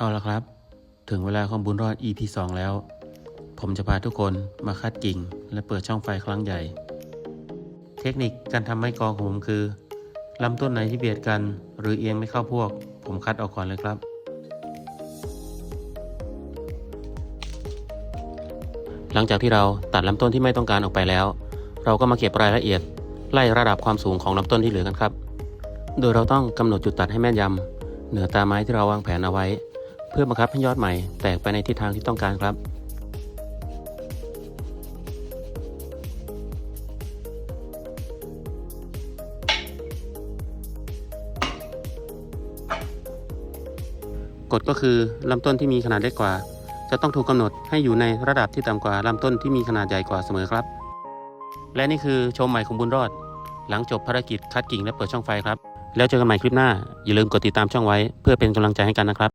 เอาละครับ ถึงเวลาของบุญรอด EP 2 แล้ว ผมจะพาทุกคนมาคัดกิ่ง และเปิดช่องไฟครั้งใหญ่ เทคนิคการทำไม้กองของผมคือลำต้นไหนที่เบียดกัน หรือเอียงไม่เข้าพวก ผมคัดออกก่อนเลยครับ หลังจากที่เราตัดลำต้นที่ไม่ต้องการออกไปแล้ว เราก็มาเก็บรายละเอียด ไล่ระดับความสูงของลำต้นที่เหลือกันครับ โดยเราต้องกำหนดจุดตัดให้แม่นยำเหนือตาไม้ที่เราวางแผนเอาไว้ เพื่อบังคับให้ยอดใหม่แตกไปในทิศทางที่ต้องการครับ กฎก็คือลำต้นที่มีขนาดเล็กกว่า จะต้องถูกกำหนดให้อยู่ในระดับที่ต่ำกว่าลำต้นที่มีขนาดใหญ่กว่าเสมอครับ และนี่คือชมใหม่ของบุญรอด หลังจบภารกิจคัดกิ่งและเปิดช่องไฟครับ แล้วเจอกันใหม่คลิปหน้า อย่าลืมกดติดตามช่องไว้ เพื่อเป็นกำลังใจให้กันนะครับ